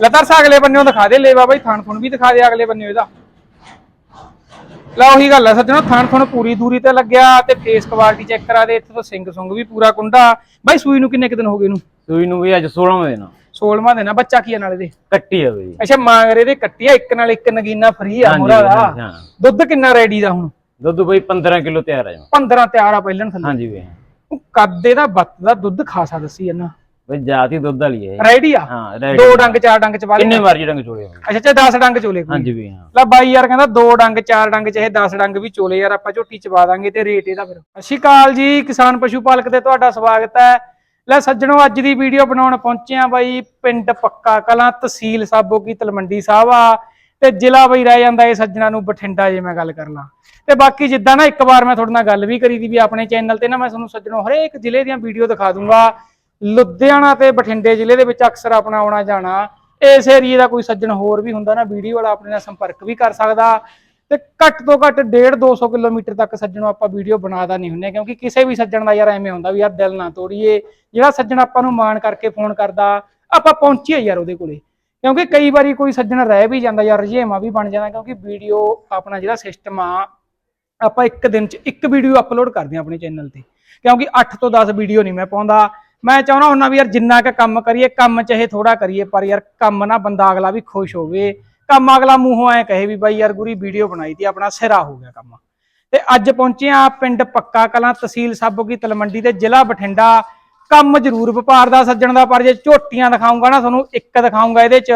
ਲਤਰ ਸਾ ਅਗਲੇ ਬੰਨਿਓ ਦਿਖਾ ਦੇ ਲੇਵਾ ਬਾਈ ਥਣ ਥੁਣ ਵੀ ਦਿਖਾ ਦੇ ਅਗਲੇ ਬੰਨਿਓ ਇਹਦਾ। ਲੈ ਉਹੀ ਗੱਲ ਹੈ ਸੱਜਣੋ ਥਣ ਥਣ ਪੂਰੀ ਦੂਰੀ ਤੇ ਲੱਗਿਆ ਤੇ ਫੇਸ ਕੁਆਲਿਟੀ ਚੈੱਕ ਕਰਾ ਦੇ ਇੱਥੇ ਤੋਂ ਸਿੰਗ ਸੁੰਗ ਵੀ ਪੂਰਾ ਕੁੰਡਾ। ਬਾਈ ਸੂਈ ਨੂੰ ਕਿੰਨੇ ਕੁ ਦਿਨ ਹੋ ਗਏ ਇਹਨੂੰ? ਸੂਈ ਨੂੰ ਵੀ ਅੱਜ 16ਵਾਂ ਦਿਨ ਆ। 16ਵਾਂ ਦਿਨ ਆ ਬੱਚਾ ਕੀ ਆ ਨਾਲੇ ਦੇ ਕੱਟੀ ਆ ਬਈ। ਅੱਛਾ ਮਾਂਗਰੇ ਦੇ ਕੱਟਿਆ ਇੱਕ ਨਾਲ ਇੱਕ ਨਗੀਨਾ ਫਰੀ ਆ ਮੋਰਾ ਦਾ ਦੁੱਧ ਕਿੰਨਾ ਰੈਡੀ ਦਾ ਹੁਣ? ਦੁੱਧ ਬਈ 15 ਕਿਲੋ ਤਿਆਰ ਆ ਜੀ। 15 ਤਿਆਰ ਆ ਪਹਿਲਾਂ ਥੱਲੇ। ਹਾਂਜੀ ਬਈ। ਕੱਦ ਇਹਦਾ ਬੱਤ ਦਾ ਦੁੱਧ ਖਾਸਾ ਦੱਸੀ ਇਹਨਾਂ ਬਈ ਜਾਤੀ ਦੁੱਧ ਵਾਲੀ ਹੈ ਇਹ। ਰੈਡੀ ਆ? ਹਾਂ ਰੈਡੀ ਦੋ ਡੰਗ ਚਾਰ ਡੰਗ ਚ ਬਾਲੇ ਕਿੰਨੇ ਮਰਜ਼ੀ ਰੰਗ ਚੋਲੇ। ਅੱਛਾ ਅੱਛਾ 10 ਡੰਗ ਚੋਲੇ ਹਾਂਜੀ ਬਈ ਹਾਂ। ਲੈ ਬਾਈ ਯਾਰ ਕਹਿੰਦਾ ਦੋ ਡੰਗ ਚਾਰ ਡੰਗ ਚਾਹੇ 10 ਡੰਗ ਵੀ ਚੋਲੇ ਯਾਰ ਆਪਾਂ ਝੋਟੀ ਚਵਾ ਦਾਂਗੇ ਤੇ ਰੇਟ ਇਹਦਾ ਫਿਰ। ਸਤਿ ਸ਼੍ਰੀ ਅਕਾਲ ਜੀ ਕਿਸਾਨ ਪਸ਼ੂ ਪਾਲਕ ਤੇ ਤੁਹਾਡਾ ਸਵਾਗਤ ਹੈ। ਲੈ ਸੱਜਣੋ ਅੱਜ ਦੀ ਵੀਡੀਓ ਬਣਾਉਣ ਪਹੁੰਚੇ ਆ ਬਾਈ ਪਿੰਡ ਪੱਕਾ ਕਲਾਂ ਤਹਿਸੀਲ ਸਾਬੋ ਕੀ ਤਲਮੰਡੀ ਸਾਹਿਬ ਆ। ਤੇ ਜ਼ਿਲ੍ਹਾ ਬਈ ਰਹਿ ਜਾਂਦਾ ਇਹ ਸੱਜਣਾ ਨੂੰ ਬਠਿੰਡਾ ਜੇ ਮੈਂ ਗੱਲ ਕਰ ਲਾਂ ਤੇ ਬਾਕੀ ਜਿੱਦਾਂ ਨਾ ਇੱਕ ਵਾਰ ਮੈਂ ਤੁਹਾਡੇ ਨਾਲ ਗੱਲ ਵੀ ਕਰੀ ਦੀ ਵੀ ਆਪਣੇ ਚੈਨਲ ਤੇ ਨਾ ਮੈਂ ਤੁਹਾਨੂੰ ਸੱਜਣੋ ਹਰੇਕ ਜ਼ਿਲ੍ਹੇ ਦੀਆਂ ਵੀਡੀਓ ਦਿਖਾ ਦੂੰਗਾ। ਲੁਧਿਆਣਾ ਤੇ ਬਠਿੰਡੇ ਜ਼ਿਲ੍ਹੇ ਦੇ ਵਿੱਚ ਅਕਸਰ ਆਪਣਾ ਆਉਣਾ ਜਾਣਾ, ਇਸ ਏਰੀਏ ਦਾ ਕੋਈ ਸੱਜਣ ਹੋਰ ਵੀ ਹੁੰਦਾ ਨਾ, ਵੀਡੀਓ ਵਾਲਾ ਆਪਣੇ ਨਾਲ ਸੰਪਰਕ ਵੀ ਕਰ ਸਕਦਾ ਤੇ ਘੱਟ ਤੋਂ ਘੱਟ 1.5 200 ਕਿਲੋਮੀਟਰ ਤੱਕ ਸੱਜਣੋਂ ਆਪਾਂ ਵੀਡੀਓ ਬਣਾਦਾ ਨਹੀਂ ਹੁੰਨੇ ਕਿਉਂਕਿ ਕਿਸੇ ਵੀ ਸੱਜਣ ਦਾ ਯਾਰ ਐਵੇਂ ਹੁੰਦਾ ਵੀ ਯਾਰ ਦਿਲ ਨਾ ਤੋੜੀਏ, ਜਿਹੜਾ ਸੱਜਣ ਆਪਾਂ ਨੂੰ ਮਾਣ ਕਰਕੇ ਫੋਨ ਕਰਦਾ, ਆਪਾਂ ਪਹੁੰਚੀਏ ਯਾਰ ਉਹਦੇ ਕੋਲੇ। ਕਿਉਂਕਿ ਕਈ ਵਾਰੀ ਕੋਈ ਸੱਜਣ ਰਹਿ ਵੀ ਜਾਂਦਾ ਯਾਰ ਰਜੇਮਾ ਵੀ ਬਣ ਜਾਂਦਾ, ਕਿਉਂਕਿ ਵੀਡੀਓ ਆਪਣਾ ਜਿਹੜਾ ਸਿਸਟਮ ਆ, ਆਪਾਂ ਇੱਕ ਦਿਨ 'ਚ ਇੱਕ ਵੀਡੀਓ ਅਪਲੋਡ ਕਰਦੇ ਹਾਂ ਆਪਣੇ ਚੈਨਲ ਤੇ। ਕਿਉਂਕਿ 8 ਤੋਂ 10 ਵੀਡੀਓ ਨਹੀਂ ਮੈਂ ਪਾਉਂਦਾ ਮੈਂ ਚਾਹੁੰਦਾ ਹੁੰਦਾ ਵੀ ਯਾਰ ਜਿੰਨਾ ਕੁ ਕੰਮ ਕਰੀਏ, ਕੰਮ ਚਾਹੇ ਥੋੜਾ ਕਰੀਏ, ਪਰ ਯਾਰ ਕੰਮ ਨਾ ਬੰਦਾ ਅਗਲਾ ਵੀ ਖੁਸ਼ ਹੋਵੇ। ਕੰਮ ਅਗਲਾ ਮੂੰਹੋਂ ਐ ਕਹੇ ਵੀ ਬਾਈ ਯਾਰ ਗੁਰੀ ਵੀਡੀਓ ਬਣਾਈ ਤੀ ਆਪਣਾ ਸਿਰਾ ਹੋ ਗਿਆ ਕੰਮ। ਤੇ ਅੱਜ ਪਹੁੰਚੇ ਆ ਪਿੰਡ ਪੱਕਾ ਕਲਾਂ ਤਹਿਸੀਲ ਸਾਬੋ ਕੀ ਤਲਮੰਡੀ ਤੇ ਜ਼ਿਲ੍ਹਾ ਬਠਿੰਡਾ। ਕੰਮ ਜ਼ਰੂਰ ਵਪਾਰ ਦਾ ਸੱਜਣ ਦਾ, ਪਰ ਜੇ ਝੋਟੀਆਂ ਦਿਖਾਉਂਗਾ ਨਾ, ਤੁਹਾਨੂੰ ਇੱਕ ਦਿਖਾਉਂਗਾ ਇਹਦੇ ਚ।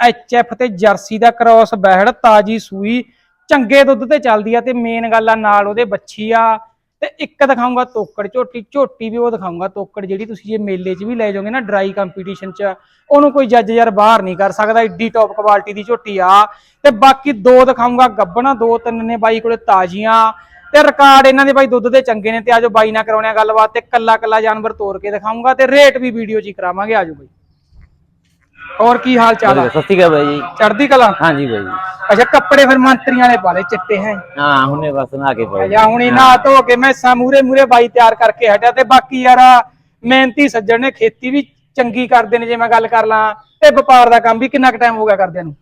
ਐਚ ਐਫ ਤੇ ਜਰਸੀ ਦਾ ਕ੍ਰਾਸ ਬਹਿੜ ਤਾਜੀ ਸੂਈ, ਚੰਗੇ ਦੁੱਧ ਤੇ ਚੱਲਦੀ ਆ ਤੇ ਮੇਨ ਗੱਲ ਆ ਨਾਲ ਉਹਦੇ ਬੱਚੀ ਆ। ਤੇ ਇੱਕ ਦਿਖਾਉਂਗਾ ਤੋਕੜ, ਝੋਟੀ ਝੋਟੀ ਵੀ ਉਹ ਦਿਖਾਉਂਗਾ ਤੋਕੜ, ਜਿਹੜੀ ਤੁਸੀਂ ਜੇ ਮੇਲੇ 'ਚ ਵੀ ਲੈ ਜਾਓਗੇ ਨਾ ਡਰਾਈ ਕੰਪੀਟੀਸ਼ਨ 'ਚ, ਉਹਨੂੰ ਕੋਈ ਜੱਜ ਯਾਰ ਬਾਹਰ ਨਹੀਂ ਕਰ ਸਕਦਾ, ਏਡੀ ਟੌਪ ਕੁਆਲਿਟੀ ਦੀ ਝੋਟੀ ਆ। ਤੇ ਬਾਕੀ ਦੋ ਦਿਖਾਉਂਗਾ ਗੱਬਣਾ, ਦੋ ਤਿੰਨ ਨੇ ਬਾਈ ਕੋਲੇ ਤਾਜ਼ੀਆਂ। ਤੇ ਰਿਕਾਰਡ ਇਹਨਾਂ ਦੇ ਬਾਈ ਦੁੱਧ ਦੇ ਚੰਗੇ ਨੇ, ਤੇ ਆਜੋ ਬਾਈ ਨਾਲ ਕਰਾਉਣੇ ਆ ਗੱਲਬਾਤ, ਤੇ ਕੱਲਾ ਕੱਲਾ ਜਾਨਵਰ ਤੋੜ ਕੇ ਦਿਖਾਉਂਗਾ ਤੇ ਰੇਟ ਵੀ ਵੀਡੀਓ 'ਚ ਹੀ ਕਰਾਵਾਂਗੇ ਆਜੋ ਬਾਈ। ਹੋਰ ਕੀ ਹਾਲ ਚਾਲ ਆ? ਸਤਿ ਸ਼੍ਰੀ ਅਕਾਲ ਬਾਈ ਜੀ। ਚੜ੍ਹਦੀ ਕਲਾ? ਹਾਂਜੀ ਬਾਈ ਜੀ। ਅੱਛਾ ਕੱਪੜੇ ਫਿਰ ਮੰਤਰੀਆਂ ਵਾਲੇ ਪਾਲੇ ਚਿੱਟੇ ਹੈ। ਹਾਂ ਹੁਣੇ ਬਸ ਨਹਾ ਕੇ ਪਾਈ ਜਾਂ ਹੁਣੀ ਨਾ ਧੋ ਕੇ ਮੈਂ ਮੂਰੇ ਮੂਰੇ ਬਾਈ ਤਿਆਰ ਕਰਕੇ ਹਟਿਆ ਤੇ ਬਾਕੀ ਯਾਰ ਮਿਹਨਤੀ ਸੱਜਣ ਨੇ ਖੇਤੀ ਵੀ ਚੰਗੀ ਕਰਦੇ ਨੇ ਜੇ ਮੈਂ ਗੱਲ ਕਰ ਲਾਂ ਤੇ ਵਪਾਰ ਦਾ ਕੰਮ ਵੀ ਕਿੰਨਾ ਕੁ ਟਾਈਮ ਹੋ ਗਿਆ ਕਰਦਿਆਂ ਨੂੰ?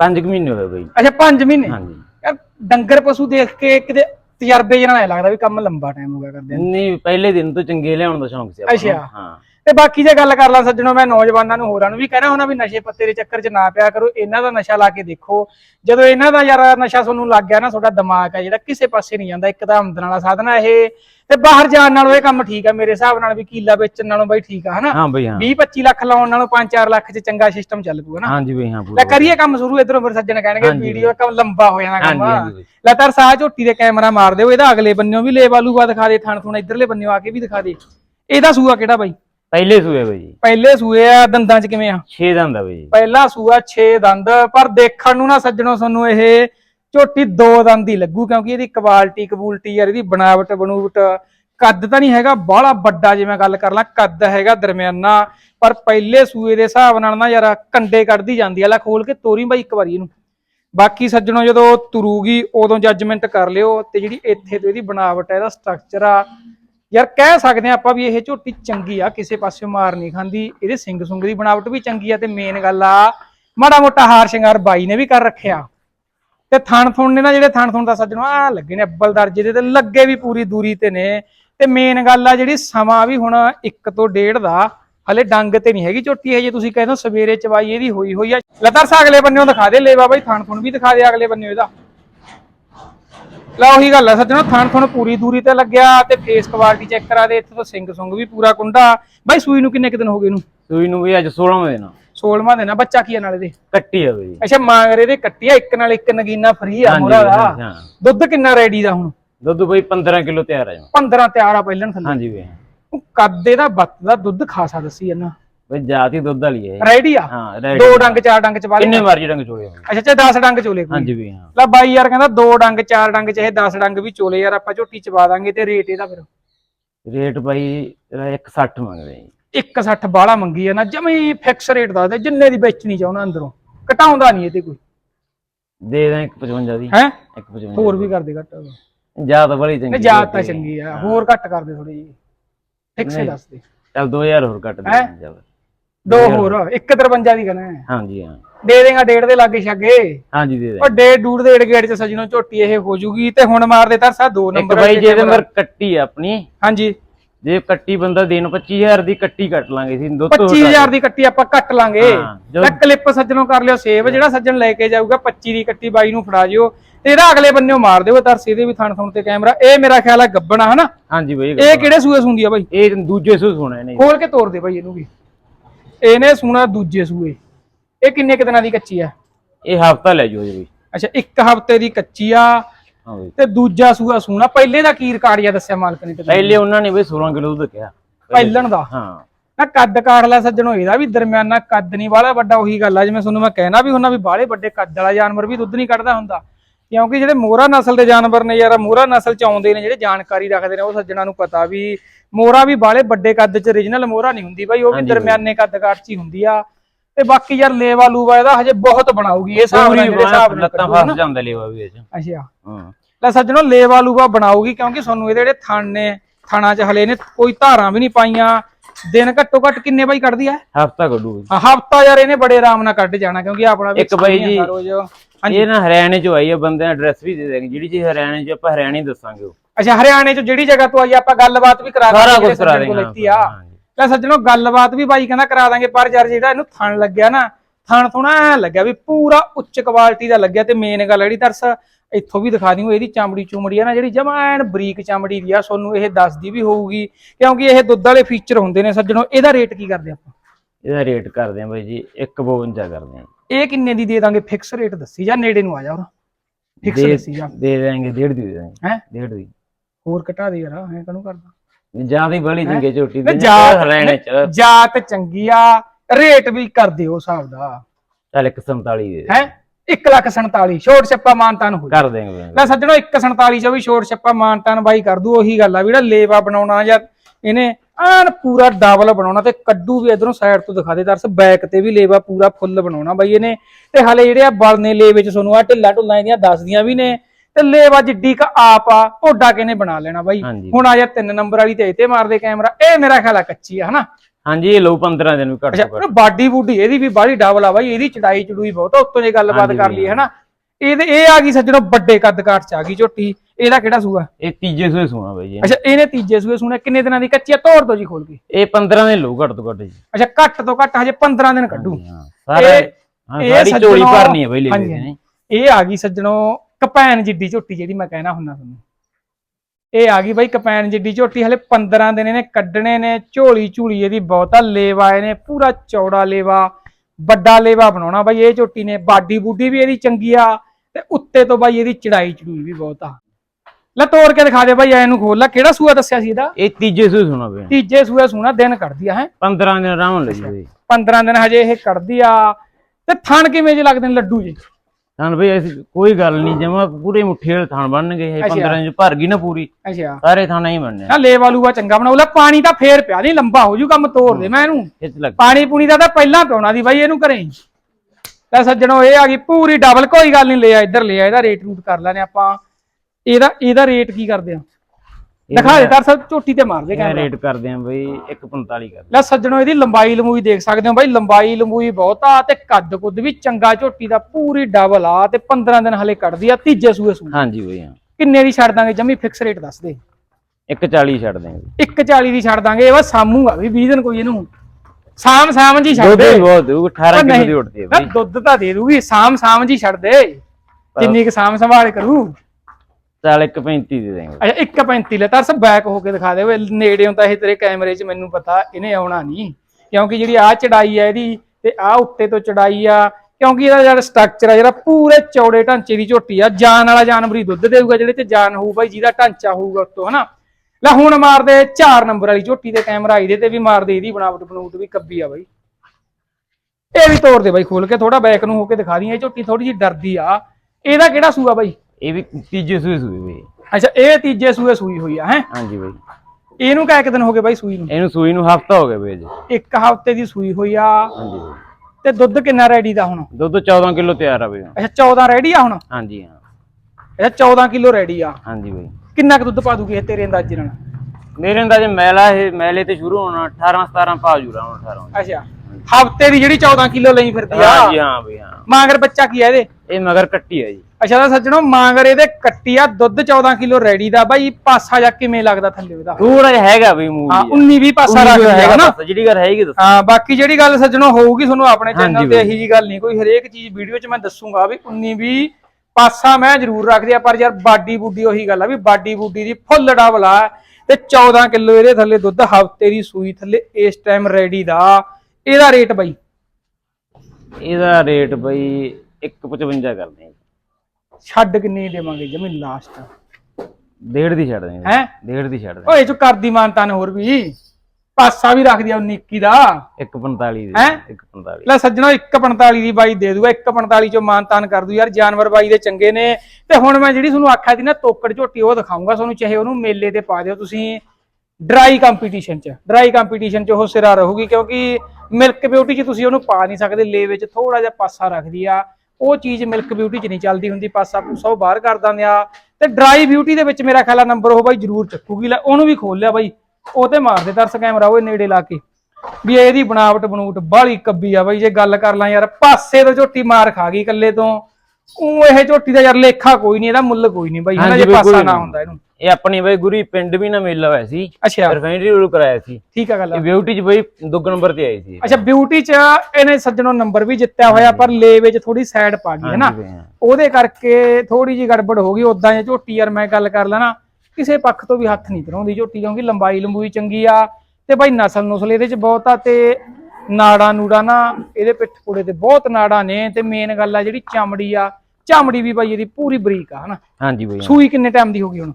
5 ਮਹੀਨੇ ਹੋਏ ਬਾਈ। ਅੱਛਾ 5 ਮਹੀਨੇ? ਹਾਂਜੀ। ਯਾਰ ਡੰਗਰ ਪਸ਼ੂ ਦੇਖ ਕੇ ਕਿਤੇ ਤਜਰਬੇ ਨਾਲ ਲੱਗਦਾ ਵੀ ਕੰਮ ਲੰਬਾ ਟਾਈਮ ਹੋ ਗਿਆ ਕਰਦਿਆਂ ਨੂੰ। ਨਹੀਂ ਪਹਿਲੇ ਦਿਨ ਤੋਂ ਚੰਗੇ ਲਿਆਉਣ ਦਾ ਸ਼ੌਂਕ ਸੀ ਆਪਾਂ ਨੂੰ। ਅੱਛਾ। ਹਾਂ। ਤੇ ਬਾਕੀ ਜੇ ਗੱਲ ਕਰ ਲਾਂ ਸੱਜਣੋ ਮੈਂ ਨੌਜਵਾਨਾਂ ਨੂੰ ਹੋਰਾਂ ਨੂੰ ਵੀ ਕਹਿਣਾ ਹੁੰਦਾ ਵੀ ਨਸ਼ੇ ਪੱਤੇ ਦੇ ਚੱਕਰ 'ਚ ਨਾ ਪਿਆ ਕਰੋ ਇਹਨਾਂ ਦਾ ਨਸ਼ਾ ਲਾ ਕੇ ਦੇਖੋ। ਜਦੋਂ ਇਹਨਾਂ ਦਾ ਯਾਰ ਨਸ਼ਾ ਤੁਹਾਨੂੰ ਲੱਗ ਗਿਆ ਨਾ ਤੁਹਾਡਾ ਦਿਮਾਗ ਹੈ ਜਿਹੜਾ ਕਿਸੇ ਪਾਸੇ ਨਹੀਂ ਜਾਂਦਾ ਇੱਕ ਤਾਂ ਆਮਦਨ ਵਾਲਾ ਸਾਧਨ ਹੈ ਇਹ। ਤੇ ਬਾਹਰ ਜਾਣ ਨਾਲੋਂ ਇਹ ਕੰਮ ਠੀਕ ਆ ਮੇਰੇ ਹਿਸਾਬ ਨਾਲ ਵੀ ਕੀਲਾ ਵੇਚਣ ਨਾਲੋਂ ਬਾਈ ਠੀਕ ਆ ਹਨਾ? ਹਾਂ ਬਾਈ ਹਾਂ। 20 25 ਲੱਖ ਲਾਉਣ ਨਾਲੋਂ 5-4 ਲੱਖ 'ਚ ਚੰਗਾ ਸਿਸਟਮ ਚੱਲ ਪੂਗਾ ਨਾ ਹਾਂਜੀ ਬਾਈ ਹਾਂ ਲੈ ਕਰੀਏ ਕੰਮ ਸ਼ੁਰੂ ਇਧਰੋਂ ਫਿਰ ਸੱਜਣ ਕਹਿਣਗੇ। ਵੀਡੀਓ ਕੰਮ ਲੰਬਾ ਹੋ ਜਾਣਾ ਕੰਮ। ਲੈ ਤਰ ਸਾਹ ਝੋਟੀ ਦੇ ਕੈਮਰਾ ਮਾਰ ਦਿਓ ਇਹਦਾ ਅਗਲੇ ਬੰਨਿਓ ਵੀ ਲੇਵਾ ਲੂਗਾ ਦਿਖਾ ਦੇ ਥਣ ਥੁਣ ਇਧਰਲੇ ਬੰਨਿਓ ਆ ਕੇ ਵੀ ਦਿਖਾ ਦੇ। ਇਹਦਾ ਸੂਆ ਕਿਹੜਾ ਬਾਈ? ਪਹਿਲੇ ਸੂਏ ਬਾਈ। ਜੀ ਪਹਿਲੇ ਸੂਏ ਆ ਦੰਦਾਂ 'ਚ ਕਿਵੇਂ ਆ? 6 ਦਾ ਹੁੰਦਾ ਬਾਈ। ਜੀ ਪਹਿਲਾ ਸੂਆ 6 ਦੰਦ ਪਰ ਦੇਖਣ ਨੂੰ ਨਾ ਸੱਜਣੋ ਤੁਹਾਨੂੰ ਇਹ ਝੋਟੀ ਦੋ ਦੰਦ ਹੀ ਲੱਗੂ ਕਿਉਂਕਿ ਇਹਦੀ ਕੁਆਲਿਟੀ ਕਬੂਲਟੀ ਯਾਰ ਇਹਦੀ ਬਣਾਵਟ ਬਣੂਵਟ ਕੱਦ ਤਾਂ ਨਹੀਂ ਹੈਗਾ ਬਾਹਲਾ ਵੱਡਾ ਜੇ ਮੈਂ ਗੱਲ ਕਰ ਲਾਂ ਕੱਦ ਹੈਗਾ ਦਰਮਿਆਨਾ ਪਰ ਪਹਿਲੇ ਸੂਏ ਦੇ ਹਿਸਾਬ ਨਾਲ ਨਾ ਯਾਰ ਕੰਡੇ ਕੱਢਦੀ ਜਾਂਦੀ ਆ। ਲੈ ਖੋਲ ਕੇ ਤੋਰੀ ਬਾਈ ਇੱਕ ਵਾਰੀ ਇਹਨੂੰ। ਬਾਕੀ ਸੱਜਣੋ ਜਦੋਂ ਤੁਰੂਗੀ ਉਦੋਂ ਜੱਜਮੈਂਟ ਕਰ ਲਿਓ ਤੇ ਜਿਹੜੀ ਇੱਥੇ ਤੋਂ ਇਹਦੀ ਬਣਾਵਟ ਹੈ ਇਹਦਾ ਸਟਰਕਚਰ ਆ ਯਾਰ ਕਹਿ ਸਕਦੇ ਆ ਆਪਾਂ ਵੀ ਇਹ ਝੋਟੀ ਚੰਗੀ ਆ, ਕਿਸੇ ਪਾਸਿਓਂ ਮਾਰ ਨਹੀਂ ਖਾਂਦੀ, ਇਹਦੇ ਸਿੰਗ ਸੁੰਗ ਦੀ ਬਣਾਵਟ ਵੀ ਚੰਗੀ ਆ ਤੇ ਮੇਨ ਗੱਲ ਆ, ਮਾੜਾ ਮੋਟਾ ਹਾਰ ਸ਼ਿੰਗਾਰ ਬਾਈ ਨੇ ਵੀ ਕਰ ਰੱਖਿਆ। ਤੇ ਥਣ ਥੁਣ ਨੇ ਨਾ ਜਿਹੜੇ ਥਣ ਥੁਣ ਦਾ ਸੱਜਣੋ ਆ ਲੱਗੇ ਨੇ ਅੱਬਲ ਦਰਜੇ ਦੇ ਤੇ ਲੱਗੇ ਵੀ ਪੂਰੀ ਦੂਰੀ ਤੇ ਨੇ। ਤੇ ਮੇਨ ਗੱਲ ਆ ਜਿਹੜੀ ਸਮਾਂ ਵੀ ਹੁਣ 1 ਤੋਂ 1.5 ਦਾ, ਹਲੇ ਡੰਗ ਤੇ ਨਹੀਂ ਹੈਗੀ ਝੋਟੀ ਇਹ ਜੇ ਤੁਸੀਂ ਕਹਿੰਦੇ ਹੋ ਸਵੇਰੇ ਚਵਾਈ ਇਹਦੀ ਹੋਈ ਹੋਈ ਆ। ਲਤਰ ਸਾ ਅਗਲੇ ਬੰਨਿਓ ਦਿਖਾ ਦੇ, ਲੇਵਾ ਬਾਈ ਥਣ ਥੁਣ ਵੀ ਦਿਖਾ ਦੇ ਅਗਲੇ ਬੰਨਿਓ ਇਹਦਾ। ਲੈ ਉਹੀ ਗੱਲ ਆ ਸੱਜਣੋ ਥਣ ਥਣ ਪੂਰੀ ਦੂਰੀ ਤੇ ਲੱਗਿਆ ਤੇ ਫੇਸ ਕੁਆਲਿਟੀ ਚੈੱਕ ਕਰਾ ਦੇ ਇੱਥੇ ਤੋਂ ਸਿੰਗ ਸੁੰਗ ਵੀ ਪੂਰਾ ਕੁੰਡਾ। ਬਾਈ ਸੂਈ ਨੂੰ ਕਿੰਨੇ ਕੁ ਦਿਨ ਹੋ ਗਏ ਇਹਨੂੰ? ਸੂਈ ਨੂੰ ਵੀ ਅੱਜ 16ਵਾਂ ਦਿਨ ਆ। 16ਵਾਂ ਦਿਨ ਆ ਬੱਚਾ ਕੀ ਆ ਨਾਲੇ ਦੇ ਕੱਟੀ ਆ ਬਾਈ। ਅੱਛਾ ਮਾਂਗਰੇ ਦੇ ਕੱਟਿਆ ਇੱਕ ਨਾਲ ਇੱਕ ਨਗੀਨਾ ਫਰੀ ਆ ਮੋਰਾ ਦਾ ਦੁੱਧ ਕਿੰਨਾ ਰੈਡੀ ਦਾ ਹੁਣ? ਦੁੱਧ ਬਾਈ 15 ਕਿਲੋ ਤਿਆਰ ਆ ਜੀ। 15 ਤਿਆਰ ਆ ਪਹਿਲਾਂ ਥੱਲੇ। ਹਾਂਜੀ ਬਾਈ। ਕੱਦ ਇਹਦਾ ਬੱਤ ਦਾ ਦੁੱਧ ਖਾਸਾ ਦੱਸੀ ਇਹਨਾਂ ਬਈ ਜਾਤੀ ਦੁੱਧ ਵਾਲੀ ਹੈ ਇਹ। ਰੈਡੀ ਆ? ਹਾਂ ਰੈਡੀ ਦੋ ਡੰਗ ਚਾਰ ਡੰਗ ਚ ਵਾਲੇ ਕਿੰਨੇ ਮਰਜ਼ੀ ਰੰਗ ਚੋਲੇ। ਅੱਛਾ ਅੱਛਾ 10 ਡੰਗ ਚੋਲੇ ਹਾਂਜੀ ਬਾਈ ਹਾਂ। ਲੈ ਬਾਈ ਯਾਰ ਕਹਿੰਦਾ ਦੋ ਡੰਗ ਚਾਰ ਡੰਗ ਚਾਹੇ 10 ਡੰਗ ਵੀ ਚੋਲੇ ਯਾਰ ਆਪਾਂ ਝੋਟੀ ਚਵਾ ਦਾਂਗੇ ਤੇ ਰੇਟ ਇਹਦਾ ਫਿਰ। ਰੇਟ ਬਾਈ ਇਹਦਾ 160 ਮੰਗਦੇ ਜੀ। 160 ਬਾਲਾ ਮੰਗੀ ਆ ਨਾ ਜਮੀ ਫਿਕਸ ਰੇਟ ਦੱਸਦੇ ਜਿੰਨੇ ਦੀ ਵੇਚਣੀ ਚਾਹੁੰਦਾ ਅੰਦਰੋਂ। ਘਟਾਉਂਦਾ ਨਹੀਂ ਇਹ ਤੇ ਕੋਈ। ਦੇ ਦਾਂ 155 ਦੀ। ਹੈ? 155 ਹੋਰ ਵੀ ਕਰਦੇ ਘੱਟ। ਜ਼ਿਆਦਾ ਬੜੀ ਚੰਗੀ ਤਾਂ ਹੋਈ। ਚੰਗੀ ਆ। ਹੋਰ ਘੱਟ ਕਰਦੇ ਥੋੜੀ ਜੀ ਫਿਕਸ। ਦੱਸ ਦੇ ਚੱਲ 2000 ਹੋਰ ਕੱਟ ਦੇ? ਜ਼ਿਆਦਾ ਦੋ ਹੋਰ 153 ਦੀ ਕਹਣਾ ਹੈ। ਹਾਂਜੀ ਹਾਂ। ਦੇ ਦੇਗਾ ਡੇਢ ਦੇ ਲਾਗੇ ਛਾਗੇ। ਹਾਂਜੀ ਦੇ ਦੇ ਉਹ ਡੇਢ ਡੂੜ ਦੇ ਗੇੜ ਚ ਸਜਣੋ ਝੋਟੀ ਇਹ ਹੋ ਜੂਗੀ ਤੇ ਹੁਣ ਮਾਰਦੇ ਤਰਸਾ ਦੋ ਇੱਕ ਨੰਬਰ ਬਾਈ ਵਾਲੀ ਜੇ ਤੇ camera। ਮਰ ਕੱਟੀ ਆ ਆਪਣੀ। ਹਾਂਜੀ। ਜੇ ਕੱਟੀ ਬੰਦਾ ਦੇਣ 25000 ਦੀ ਕੱਟੀ ਕੱਟ ਲਾਂਗੇ ਸੀ ਦੋ ਤੋਂ 25000 ਦੀ ਕੱਟੀ ਆਪਾਂ ਕੱਟ ਲਾਂਗੇ। ਤਾਂ ਕਲਿੱਪ ਸੱਜਣੋਂ ਕਰ ਲਿਓ ਸੇਵ ਜਿਹੜਾ ਸੱਜਣ ਲੈ ਕੇ ਜਾਊਗਾ 25 ਦੀ ਕੱਟੀ ਬਾਈ ਨੂੰ ਫੜਾ ਜਿਓ। ਤੇ ਇਹਦਾ ਅਗਲੇ ਬੰਨਿਓ ਮਾਰ ਦਿਓ ਤਰਸੇ ਦੇ ਵੀ ਥਣ ਥਣ ਤੇ ਕੈਮਰਾ। ਇਹ ਮੇਰਾ ਖਿਆਲ ਹੈ ਗੱਬਣਾ ਹਨਾ? ਹਾਂਜੀ ਬਾਈ ਇਹ ਕਿਹੜੇ ਸੂਏ ਸੁੰਦੀ ਆ ਬਾਈ? ਇਹ ਦੂਜੇ ਸੂ ਸੁਣੇ ਨੇ। ਖੋਲ ਕੇ ਤੋੜ ਦੇ ਬਾਈ ਇਹਨੂੰ ਵੀ। ਇਹਨੇ ਸੁਣਾ ਦੂਜੇ ਸੂਏ। ਇਹ ਕਿੰਨੇ ਕੁ ਦਿਨਾਂ ਦੀ ਕੱਚੀ ਆ? ਇਹ ਹਫਤਾ ਲੈ ਜਾਓ ਜੀ ਬਾਈ ਅੱਛਾ ਇੱਕ ਹਫ਼ਤੇ ਦੀ ਕੱਚੀ ਆ ਹਾਂ ਬਾਈ ਤੇ ਦੂਜਾ ਸੂਆ ਸੂਣਾ। ਪਹਿਲੇ ਦਾ ਕੀ ਰਿਕਾਰਡ ਆ ਦੱਸਿਆ ਮਾਲਕ ਨੇ ਤੇ ਪਹਿਲੇ ਉਹਨਾਂ ਨੇ ਬਈ 16 ਕਿਲੋ ਦੁੱਧ ਕਿਹਾ। ਪਹਿਲਣ ਦਾ? ਹਾਂ। ਨਾ ਕੱਦ ਕਾਠ ਲੈ ਸੱਜਣੋ ਇਹਦਾ ਵੀ ਦਰਮਿਆਨਾ ਕੱਦ ਨਹੀਂ ਵਾਲਾ ਵੱਡਾ ਉਹੀ ਗੱਲ ਆ। ਜਿਵੇਂ ਤੁਹਾਨੂੰ ਮੈਂ ਕਹਿਣਾ ਵੀ ਉਹਨਾਂ ਵੀ ਬਾਹਲੇ ਵੱਡੇ ਕੱਦ ਵਾਲਾ ਜਾਨਵਰ ਵੀ ਦੁੱਧ ਨਹੀਂ ਕੱਢਦਾ ਹੁੰਦਾ। ਕਿਉਂਕਿ ਜਿਹੜੇ ਮੋਹਰਾ ਨਸਲ ਦੇ ਜਾਨਵਰ ਨੇ ਯਾਰ ਮੋਹਰਾ ਨਸਲ ਚ ਆਉਂਦੇ ਨੇ ਜਿਹੜੇ ਜਾਣਕਾਰੀ ਰੱਖਦੇ ਨੇ ਉਹ ਸੱਜਣਾ ਨੂੰ ਪਤਾ ਵੀ ਮੋਹਰਾ ਵੀ ਬਾਹਲੇ ਵੱਡੇ ਕੱਦ ਚ origignal ਮੋਹਰਾ ਨਹੀਂ ਹੁੰਦੀ ਬਾਈ ਉਹ ਵੀ। ਦਰਮਿਆਨੇ ਕੱਦ ਕਾਠ ਚ ਹੀ ਹੁੰਦੀ ਆ। ਤੇ ਬਾਕੀ ਯਾਰ ਲੇਵਾ ਲੂਵਾ ਇਹਦਾ ਹਜੇ ਬਹੁਤ ਬਣਾਊਗੀ ਇਹ ਹਿਸਾਬ ਨਾਲ ਜਿਹੜੇ ਹਿਸਾਬ ਨਾਲ ਲੱਤਾਂ। ਫਸ ਜਾਂਦਾ ਲੇਵਾ ਵੀ ਇਹ ਚ। ਅੱਛਾ। ਹਾਂ। ਲੈ ਸੱਜਣੋ ਲੇਵਾ ਲੂਵਾ ਬਣਾਊਗੀ ਕਿਉਂਕਿ ਤੁਹਾਨੂੰ ਇਹਦੇ ਜਿਹੜੇ ਥਣ ਨੇ ਥਣਾ ਚ ਹਲੇ ਨੇ ਕੋਈ ਧਾਰਾਂ ਵੀ ਨਹੀਂ ਪਾਈਆਂ। ਦਿਨ ਘੱਟੋ ਘੱਟ ਕਿੰਨੇ ਬਾਈ ਕੱਢਦੀ ਆ? ਹਫਤਾ ਕੱਢੂ। ਹਫਤਾ ਯਾਰ ਇਹਨੇ ਬੜੇ ਆਰਾਮ ਨਾਲ ਕੱਢ ਜਾਣਾ ਕਿਉਂਕਿ ਆਪਣਾ ਇੱਕ ਬਾਈ ਜੀ, ਇਹ ਨਾ ਹਰਿਆਣੇ ਚੋਂ ਆਈ ਆ ਬੰਦੇ ਦਾ ਐਡਰੈਸ ਵੀ ਦੇ ਦੇਣਗੇ ਜਿਹੜੀ ਚੀਜ਼ ਹਰਿਆਣੇ ਚ ਆਪਾਂ ਹਰਿਆਣੇ ਦੱਸਾਂਗੇ ਉਹ। ਅੱਛਾ ਹਰਿਆਣੇ ਚ ਜਿਹੜੀ ਜਗ੍ਹਾ ਤੋਂ ਆਈ ਆਪਾਂ ਗੱਲਬਾਤ ਵੀ ਕਰਾ ਸਾਰਾ ਦਾਂਗੇ ਕੁਝ ਕਰਾ ਦੇਣਾ। ਲੈਤੀ ਆ। ਲੈ ਸੱਜਣੋ ਗੱਲਬਾਤ ਵੀ ਬਾਈ ਕਹਿੰਦਾ ਕਰਾ ਦਾਂਗੇ ਪਰ ਯਾਰ ਜਿਹੜਾ ਇਹਨੂੰ ਥਣ ਲੱਗਿਆ ਨਾ ਥਣ ਐ ਲੱਗਿਆ ਵੀ ਪੂਰਾ ਉੱਚ ਕੁਆਲਿਟੀ ਦਾ ਲੱਗਿਆ ਤੇ ਮੇਨ ਗੱਲ ਜਿਹੜੀ ਤਰਸ ਇੱਥੋਂ ਵੀ ਦਿਖਾ ਦਿਓ ਇਹਦੀ ਚਮੜੀ ਚੁਮੜੀ ਆ ਨਾ ਜਿਹੜੀ ਜਮਾ ਐਨ ਬਰੀਕ ਚਮੜੀ ਦੀ ਆ ਤੁਹਾਨੂੰ ਇਹ ਦੱਸਦੀ ਵੀ ਹੋਊਗੀ ਕਿਉਂਕਿ ਇਹ ਦੁੱਧ ਵਾਲੇ ਫੀਚਰ ਹੁੰਦੇ ਨੇ ਸੱਜਣੋ ਇਹਦਾ ਰੇਟ ਕੀ ਕਰਦੇ ਆਪਾਂ? ਇਹਦਾ ਰੇਟ ਕਰਦੇ ਆ ਬਾਈ ਜੀ 152 ਕਰਦੇ ਆ। ਇਹ ਕਿੰਨੇ ਦੀ ਦੇ ਦਾਂਗੇ? ਫਿਕਸ ਰੇਟ ਦੱਸੀ ਜਾ ਨੇੜੇ ਨੂੰ ਆ ਜਾ ਫਿਕਸ ਦੱਸੀ ਜਾ। ਦੇ ਦੇਣਗੇ ਡੇਢ ਦੀ ਦੇ ਦੇਣਗੇ ਹੈ? ਡੇਢ ਦੀ। ਹੋਰ ਘਟਾ ਦੇ ਯਾਰ ਐ ਕਾਹਨੂੰ ਕਰਦਾ? ਜ਼ਿਆਦਾ ਹੀ ਬੜੀ ਚੰਗੇ ਝੋਟੀ ਨਾ ਦੇ ਜਾਤ ਹਰਿਆਣੇ ਚ। ਜਾਤ ਚੰਗੀ ਆ ਰੇਟ ਵੀ ਕਰ ਦਿਓ ਹਿਸਾਬ ਦਾ। ਚੱਲ 147 ਦੇ ਦੇ। ਹੈ? 1,47 ਛੋਟ ਛੱਪਾ ਮਾਨਤਾਨ ਹੋ ਕਰ ਦੇਂਗੇ। ਲੈ ਸੱਜਣੋ 147 ਚ ਵੀ ਛੋਟ ਛੱਪਾ ਮਾਨਤਾਨ ਬਾਈ ਕਰ ਦੂ ਉਹੀ ਗੱਲ ਆ ਵੀ ਜਿਹੜਾ ਲੇਵਾ ਬਣਾਉਣਾ ਜਾਂ ਇਹਨੇ ਐਨ ਪੂਰਾ ਡਬਲ ਬਣਾਉਣਾ ਤੇ ਕੱਡੂ ਵੀ ਇਧਰੋਂ ਸਾਈਡ ਤੋਂ ਦਿਖਾ ਦੇ ਦਰਸ ਬੈਕ ਤੇ ਵੀ ਲੇਵਾ ਪੂਰਾ ਫੁੱਲ ਬਣਾਉਣਾ ਬਾਈ ਇਹਨੇ। ਤੇ ਹਲੇ ਜਿਹੜੇ ਆ ਬਲ ਨੇ ਲੇਵੇ ਚ ਤੁਹਾਨੂੰ ਆ ਢਿੱਲਾ ਢੁੱਲਾ ਇਹਦੀਆਂ ਦੱਸਦੀਆਂ ਵੀ ਨੇ। ਤੇ ਲੇਵਾ ਜਿੱਡੀ ਕ ਆਪ ਆ ਓਡਾ ਕਿਨੇ ਬਣਾ ਲੈਣਾ ਬਾਈ? ਹੁਣ ਆ ਜਾ ਤਿੰਨ ਨੰਬਰ ਵਾਲੀ ਤੇ ਇੱਥੇ ਮਾਰਦੇ ਕੈਮਰਾ। ਇਹ ਮੇਰਾ ਖਿਆਲ ਆ ਕੱਚੀ ਆ ਹਨਾ? ਹਾਂਜੀ ਇਹ ਲਓ 15 ਦਿਨ ਵੀ ਘੱਟ ਤੋਂ ਅੱਛਾ ਬਾਡੀ ਬੂਡੀ ਇਹਦੀ ਵੀ ਬਾਹਲੀ ਡਬਲ ਆ ਬਾਈ ਇਹਦੀ ਚੜਾਈ ਚੜੂਈ ਬਹੁਤ ਆ ਉੱਤੋਂ ਜੇ ਗੱਲਬਾਤ ਕਰ ਲਈਏ ਹਨਾ? ਇਹਦੇ ਇਹ ਆ ਗਈ ਸੱਜਣੋ ਵੱਡੇ ਕੱਦ ਕਾਠ ਚ ਆ ਗਈ ਝੋਟੀ। ਇਹਦਾ ਕਿਹੜਾ ਸੂਆ? ਇਹ ਤੀਜੇ ਸੂਏ ਸੋਣਾ ਬਾਈ ਜੀ ਅੱਛਾ ਇਹਨੇ ਤੀਜੇ ਸੂਏ ਸੁਣਿਆ ਕਿੰਨੇ ਦਿਨਾਂ ਦੀ ਕੱਚੀ ਆ? ਤੋੜ ਦੋ ਜੀ ਖੋਲ ਕੇ। ਇਹ 15 ਦਿਨ ਲਓ ਘੱਟ ਤੋਂ ਘੱਟ ਜੀ। ਅੱਛਾ ਘੱਟ ਤੋਂ ਘੱਟ ਹਜੇ 15 ਦਿਨ ਕੱਢੂ। ਸਾਰਾ ਇਹ- ਸਾਰੀ ਝੋਲੀ ਭਰਨੀ ਹੈ ਬਾਈ ਲੈ ਇਹ ਆ ਗਈ ਸੱਜਣੋ ਕਪੈਨ ਜਿੱਡੀ ਝੋਟੀ ਜਿਹੜੀ ਮੈਂ ਕਹਿਣਾ ਹੁੰਦਾ ਤੁਹਾਨੂੰ। ਇਹ ਆ ਗਈ ਬਾਈ ਕਪੈਨ ਜਿੱਡੀ ਝੋਟੀ ਹਲੇ 15 ਦਿਨ ਇਹਨੇ ਕੱਢਣੇ ਨੇ ਝੋਲੀ ਝੂਲੀ ਇਹਦੀ ਬਹੁਤਾ ਲੇਵਾ ਇਹਨੇ ਪੂਰਾ ਚੌੜਾ ਲੇਵਾ ਵੱਡਾ ਲੇਵਾ ਬਣਾਉਣਾ ਬਾਈ ਇਹ ਝੋਟੀ ਨੇ ਬਾਡੀ ਬੂਡੀ ਵੀ ਇਹਦੀ ਚੰਗੀ ਆ ਤੇ ਉੱਤੇ ਤੋਂ ਬਾਈ ਇਹਦੀ ਚੜਾਈ ਚੜੂਈ ਵੀ ਬਹੁਤ ਆ। ਲੈ ਤੋੜ ਕੇ ਦਿਖਾ ਦੇ ਬਾਈ ਐ ਨੂੰ ਖੋਲ ਲੈ ਕਿਹੜਾ ਸੂਆ ਦੱਸਿਆ ਸੀ ਇਹਦਾ? ਇਹ ਤੀਜੇ ਸੂਏ ਸੋਣਾ ਬਾਈ ਤੀਜੇ ਸੂਆ ਸੂਣਾ ਦਿਨ ਕੱਢਦੀ ਆ ਹੈ? 15 ਦਿਨ ਆਰਾਮ ਬਾਈ 15 ਦਿਨ ਹਜੇ ਇਹ ਕੱਢਦੀ ਆ ਤੇ ਥਣ ਕਿਵੇਂ ਜੇ ਲੱਗਦੇ ਨੇ ਲੱਡੂ ਜੀ? ਤਾਂ ਬਈ ਅਸੀਂ ਕੋਈ ਗੱਲ ਨਹੀਂ ਜਮਾ ਪੂਰੇ ਮੁੱਠੇ ਵਾਲੇ ਥਾਣ ਬਣਨਗੇ ਇਹ ਅੱਛਾ। 15 ਦਿਨ ਚ ਭਰ ਗਈ ਨਾ ਪੂਰੀ। ਅੱਛਾ। ਸਾਰੇ ਥਾਣਾ ਹੀ ਬਣਨੇ। ਨਾ ਲੇਵਾ ਲੂਆ ਚੰਗਾ ਬਣਾਉ ਲੈ ਪਾਣੀ ਤਾਂ ਫੇਰ ਪਿਆ ਨਹੀਂ ਲੰਬਾ ਹੋ ਜੂ ਕੰਮ ਤੋੜ ਦੇ ਮੈਂ ਇਹਨੂੰ। ਪਾਣੀ ਪੂਣੀ ਦਾ ਤਾਂ ਪਹਿਲਾਂ ਪਿਉਣਾ ਦੀ ਬਾਈ ਇਹਨੂੰ ਘਰੇ। ਲੈ ਸੱਜਣੋ ਇਹ ਆ ਗਈ ਪੂਰੀ ਡਬਲ ਕੋਈ ਗੱਲ ਨਹੀਂ ਲਿਆ ਇੱਧਰ ਲਿਆ ਇਹਦਾ ਰੇਟ ਰੂਟ ਕਰ ਲੈਣੇ ਆਪਾਂ। ਇਹਦਾ ਇਹਦਾ ਰੇਟ ਕੀ ਕਰਦੇ ਆ? ਦਿਖਾ ਦੇ ਤਾਂ ਸਭ ਝੋਟੀ ਤੇ ਮਾਰ ਦੇ ਕੈਮਰਾ ਰੇਟ ਕਰਦੇ ਆ ਬਈ 145 ਕਰਦੇ ਲੈ ਸੱਜਣੋ ਇਹਦੀ ਲੰਬਾਈ ਲੰਬੂਈ ਦੇਖ ਸਕਦੇ ਹੋ ਬਾਈ ਲੰਬਾਈ ਲੰਬੂਈ ਬਹੁਤ ਆ ਤੇ ਕੱਦ ਕੁੱਦ ਵੀ ਚੰਗਾ ਝੋਟੀ ਦਾ ਪੂਰੀ ਡਬਲ ਆ ਤੇ 15 ਦਿਨ ਹਲੇ ਕੱਢਦੀ ਆ ਤੀਜੇ ਸੂਏ ਸੂ ਹਾਂਜੀ ਬਈ ਹਾਂ। ਕਿੰਨੇ ਦੀ ਛੱਡ ਦਾਂਗੇ ਜੰਮੀ? ਫਿਕਸ ਰੇਟ ਦੱਸ ਦੇ। 140 ਛੱਡ ਦੇਂਗੇ 140 ਦੀ ਛੱਡ ਦਾਂਗੇ ਇਹ ਵਾ ਸਾਮੂਗਾ ਵੀ 20 ਦਿਨ ਕੋਈ ਇਹਨੂੰ। ਸਾਮ ਸਾਮ ਜੀ ਛੱਡ ਦੇ। ਬਹੁਤ ਦੇਊ 18 ਉਹ ਕਿਲੋ ਦੀ ਉੱਠਦੀ ਹੈ ਬਈ। ਦੁੱਧ ਤਾਂ ਦੇ ਦੂਗੀ ਸਾਮ ਸਾਮ ਜੀ ਛੱਡ ਦੇ। ਕਿੰਨੀ ਕੁ ਸਾਮ ਸੰਭਾਲ ਕਰੂ? ਚੱਲ 135 ਦੇ ਦੇਂਗੇ। ਅੱਛਾ 1.35 ਲੈ, ਤਰਸ ਬੈਕ ਹੋ ਕੇ ਦਿਖਾ ਦੇ ਓਏ ਨੇੜਿਓਂ ਤਾਂ ਇਹ ਤੇਰੇ ਕੈਮਰੇ 'ਚ, ਮੈਨੂੰ ਪਤਾ, ਇਹਨੇ ਆਉਣਾ ਨਹੀਂ। ਕਿਉਂਕਿ ਜਿਹੜੀ ਆ ਚੜਾਈ ਆ ਇਹਦੀ ਤੇ ਆ ਉੱਤੇ ਤੋਂ ਚੜਾਈ ਆ, ਕਿਉਂਕਿ ਇਹਦਾ ਜਿਹੜਾ ਸਟਰਕਚਰ ਆ, ਜਿਹੜਾ ਪੂਰੇ ਚੌੜੇ ਢਾਂਚੇ ਦੀ ਝੋਟੀ ਆ, ਜਾਨ ਵਾਲਾ ਜਾਨਵਰੀ ਦੁੱਧ ਦੇਊਗਾ ਜਿਹੜੇ ਤੇ ਜਾਨ ਹੋਊ ਭਾਈ ਜਿਹਦਾ ਢਾਂਚਾ ਹੋਊਗਾ ਉੱਤੋਂ, ਹਨਾ? ਲੈ, ਹੁਣ ਮਾਰਦੇ 4 ਨੰਬਰ ਵਾਲੀ ਝੋਟੀ ਦੇ ਕੈਮਰਾ ਇਹਦੇ ਤੇ ਵੀ ਮਾਰਦੇ ਇਹਦੀ ਬਣਾਵਟ ਬਣੂਟ ਵੀ ਕੱਬੀ ਆ ਬਾਈ। ਇਹ ਵੀ ਤੋੜ ਦੇ ਬਾਈ, ਖੋਲ ਕੇ ਥੋੜਾ ਬੈਕ ਨੂੰ ਹੋ ਕੇ ਦਿਖਾ ਦੀ ਝੋਟੀ ਥੋੜੀ ਜਿਹੀ ਡਰਦੀ ਆ। ਇਹਦਾ ਕਿਹੜਾ ਸੂਆ ਬਾਈ? ਇਹ ਵੀ ਤੀਜੇ ਸੂਏ ਸੂਏ ਬਈ ਅੱਛਾ ਇਹ ਤੀਜੇ ਸੂਏ ਸੂਈ ਹੋਈ ਆ ਹੈ? ਹਾਂਜੀ ਬਈ। ਇਹਨੂੰ ਕਿਹ ਦਿਨ ਹੋ ਗਏ ਬਾਈ ਸੂਈ ਨੂੰ? ਇਹਨੂੰ ਸੂਈ ਨੂੰ ਹਫਤਾ ਹੋ ਗਿਆ ਬਈ ਜੀ ਇੱਕ ਹਫ਼ਤੇ ਦੀ ਸੂਈ ਹੋਈ ਆ। ਹਾਂਜੀ ਬਈ। ਤੇ ਦੁੱਧ ਕਿੰਨਾ ਰੈਡੀ ਦਾ ਹੁਣ? ਦੁੱਧ 14 ਕਿਲੋ ਤਿਆਰ ਆ ਬਈ ਅੱਛਾ 14 ਰੈਡੀ ਆ ਹੁਣ? ਹਾਂਜੀ ਹਾਂ। ਅੱਛਾ 14 ਕਿਲੋ ਰੈਡੀ ਆ। ਹਾਂਜੀ ਬਈ। ਕਿੰਨਾ ਕੁ ਦੁੱਧ ਪਾ ਦੂਗੀ ਇਹ ਤੇਰੇ ਅੰਦਾਜ਼ੇ ਨਾਲ? ਮੇਰੇ ਅੰਦਾਜ਼ੇ ਮੈਲਾ ਇਹ ਮੈਲੇ ਤੇ ਸ਼ੁਰੂ ਹੋਣਾ 18 17 ਪਾ ਜੂਰਾ ਹੁਣ 18 ਅੱਛਾ। ਹਫ਼ਤੇ ਦੀ ਜਿਹੜੀ 14 ਕਿਲੋ ਲਈ ਫਿਰਦੀ ਆ। ਹਾਂਜੀ ਹਾਂ ਬਈ ਹਾਂ। ਮਾਂਗਰ ਬੱਚਾ ਕੀ ਆ ਇਹਦੇ? ਇਹ ਮਗਰ ਕੱਟੀ ਹੈ ਜੀ। ਅੱਛਾ ਤਾਂ ਸੱਜਣੋ ਮਾਂਗਰ ਇਹਦੇ ਕੱਟੀ ਆ ਦੁੱਧ 14 ਕਿਲੋ ਰੈਡੀ ਦਾ। ਬਾਈ ਪਾਸਾ ਜਾਂ ਕਿਵੇਂ ਲੱਗਦਾ ਥੱਲੇ ਉਹਦਾ? ਥੋੜਾ ਜਿਹਾ ਹੈਗਾ ਬਈ ਮੂੰਹ ਹਾਂ 19 20 ਪਾਸਾ ਰੱਖਦਾ ਹੈਗਾ ਨਾ ਜਿਹੜੀ ਗੱਲ ਹੈਗੀ ਦੱਸੋ। ਹਾਂ ਬਾਕੀ ਜਿਹੜੀ ਗੱਲ ਸੱਜਣੋ ਹੋਊਗੀ ਤੁਹਾਨੂੰ ਆਪਣੇ ਚੈਨਲ ਤੇ। ਇਹੀ ਜੀ ਗੱਲ ਨਹੀਂ ਕੋਈ ਹਰੇਕ ਚੀਜ਼ ਵੀਡੀਓ 'ਚ ਮੈਂ ਦੱਸੂਗਾ ਵੀ 19 20 ਪਾਸਾ ਮੈਂ ਜ਼ਰੂਰ ਰੱਖਦੀ ਆ ਪਰ ਯਾਰ ਬਾਡੀ ਬੁੱਡੀ ਉਹੀ ਗੱਲ ਆ ਵੀ ਬਾਡੀ ਬੁੱਡੀ ਦੀ ਫੁੱਲ ਡਬਲ ਆ। ਤੇ 14 ਕਿਲੋ ਇਹਦੇ ਥੱਲੇ ਦੁੱਧ ਹਫ਼ਤੇ ਦੀ ਸੂਈ ਥੱਲੇ ਇਸ ਟਾਈਮ ਰੈਡੀ ਦਾ। ਇਹਦਾ ਰੇਟ ਬਾਈ? ਇਹਦਾ ਰੇਟ ਬਈ 155 ਕਰਦੇ ਆ ਛੱਡ ਕਿੰਨੀ ਦੇਵਾਂਗੇ ਜਮੀ ਲਾਸਟ ਡੇਢ ਦੀ ਛੱਡ ਦੇਂਗੇ ਹੈ? ਡੇਢ ਦੀ ਛੱਡ ਦੇ ਓਏ ਚ ਕਰਦੀ ਮਾਨਤਾ ਨੇ ਹੋਰ ਵੀ। ਪਾਸਾ ਵੀ ਰੱਖ ਦਿਆ 19 21 ਦਾ। 145 ਦੀ। ਹੈਂ? 145 ਲੈ ਸੱਜਣੋ 145 ਦੀ ਬਾਈ ਦੇ ਦੂਗਾ 145 ਚੋਂ ਮਾਨਤਾਨ ਕਰ ਦੂ। ਯਾਰ ਜਾਨਵਰ ਬਾਈ ਦੇ ਚੰਗੇ ਨੇ। ਤੇ ਹੁਣ ਮੈਂ ਜਿਹੜੀ ਤੁਹਾਨੂੰ ਆਖਿਆ ਸੀ ਨਾ ਤੋਕੜ ਝੋਟੀ ਉਹ ਦਿਖਾਉਂਗਾ ਤੁਹਾਨੂੰ ਚਾਹੇ ਉਹਨੂੰ ਮੇਲੇ ਤੇ ਪਾ ਦਿਓ ਤੁਸੀਂ। ਡਰਾਈ ਕੰਪੀਟੀਸ਼ਨ ਚ। ਡਰਾਈ ਕੰਪੀਟੀਸ਼ਨ ਚ ਉਹ ਸਿਰਾ ਰਹੂਗੀ ਕਿਉਂਕਿ ਮਿਲਕ ਬਿਊਟੀ ਚ ਤੁਸੀਂ ਉਹਨੂੰ ਪਾ ਨਹੀਂ ਸਕਦੇ ਲੇ ਵਿੱਚ ਥੋੜਾ ਜਿਹਾ ਪਾਸਾ ਰੱਖਦੀ ਆ। ਉਹ ਚੀਜ਼ ਮਿਲਕ ਬਿਊਟੀ ਚ ਨਹੀਂ ਚੱਲਦੀ ਹੁੰਦੀ ਪਾਸਾ ਪੂਸਾ ਉਹ ਬਾਹਰ ਕਰ ਦਿੰਦੇ ਆ। ਤੇ ਡਰਾਈ ਬਿਊਟੀ ਦੇ ਵਿੱਚ ਮੇਰਾ ਖਿਆਲ ਆ ਨੰਬਰ ਉਹ ਬਾਈ ਜ਼ਰੂਰ ਚੱਕੂਗੀ। ਲੈ ਉਹਨੂੰ ਵੀ ਖੋਲ ਲਿਆ ਬਾਈ। ਉਹ ਤੇ ਮਾਰ ਦੇ ਦਰਸ ਕੈਮਰਾ ਉਹ ਨੇੜੇ ਲਾ ਕੇ। ਵੀ ਇਹਦੀ ਬਣਾਵਟ ਬਣੂਟ ਬਾਹਲੀ ਕੱਬੀ ਆ ਬਾਈ ਜੇ ਗੱਲ ਕਰ ਲਾਂ ਯਾਰ ਪਾਸੇ ਤੋਂ ਝੋਟੀ ਮਾਰ ਖਾ ਗਈ ਇਕੱਲੇ ਤੋਂ। ਉਹ ਇਹ ਝੋਟੀ ਦਾ ਯਾਰ ਲੇਖਾ ਕੋਈ ਨਹੀਂ ਇਹਦਾ ਮੁੱਲ ਕੋਈ ਨਹੀਂ ਬਾਈ। ਹਨਾ ਜੇ ਪਾਸਾ ਨਾ। ਹੁੰਦਾ ਇਹਨੂੰ। ਇਹ ਆਪਣੀ ਬਈ ਗੁਰੀ ਪਿੰਡ ਵੀ ਨਾ ਮੇਲਾ ਹੋਇਆ ਸੀ। ਅੱਛਾ। ਰਿਫਾਈਨਰੀ ਰੂਲ ਕਰਾਇਆ ਸੀ। ਠੀਕ ਆ ਗੱਲ ਇਹ ਬਿਊਟੀ ਚ ਬਈ ਦੁੱਗ ਨੰਬਰ ਤੇ ਆਈ ਸੀ। ਅੱਛਾ ਬਿਊਟੀ ਚ ਇਹਨੇ ਸੱਜਣੋਂ ਨੰਬਰ ਵੀ ਜਿੱਤਿਆ ਹੋਇਆ ਪਰ ਲੇ ਵਿੱਚ ਥੋੜੀ ਸਾਈਡ ਪਾ ਗਈ ਹੈ ਨਾ। ਉਹਦੇ ਕਰਕੇ ਥੋੜੀ ਜੀ ਗੜਬੜ ਹੋ ਗਈ ਉਦਾਂ ਜੇ ਝੋਟੀ ਯਾਰ ਮੈਂ ਗੱਲ ਕਰ ਲੈਣਾ ਕਿਸੇ ਪੱਖ ਤੋਂ ਵੀ ਹੱਥ ਨਹੀਂ ਧਰਾਉਂਦੀ ਝੋਟੀ ਕਿਉਂਕਿ ਲੰਬਾਈ ਲੰਬੂਈ ਚੰਗੀ ਆ ਤੇ ਬਾਈ ਨਸਲ ਨੁਸਲ ਇਹਦੇ ਚ ਬਹੁਤ ਆ ਤੇ ਨਾੜਾ ਨੂੜਾ ਨਾ ਇਹਦੇ ਪਿੱਠ ਪੁੜੇ ਤੇ ਬਹੁਤ ਨਾੜਾ ਨੇ ਤੇ ਮੇਨ ਗੱਲ ਆ ਜਿਹੜੀ ਚਮੜੀ ਆ ਚਮੜੀ ਵੀ ਬਾਈ ਇਹਦੀ ਪੂਰੀ ਬਰੀਕ ਆ ਹਨਾ? ਹਾਂਜੀ ਬਈ। ਹਾਂ। ਸੂਈ ਕਿੰਨੇ ਟਾਈਮ ਦੀ ਹੋ ਗਈ ਹੁਣ?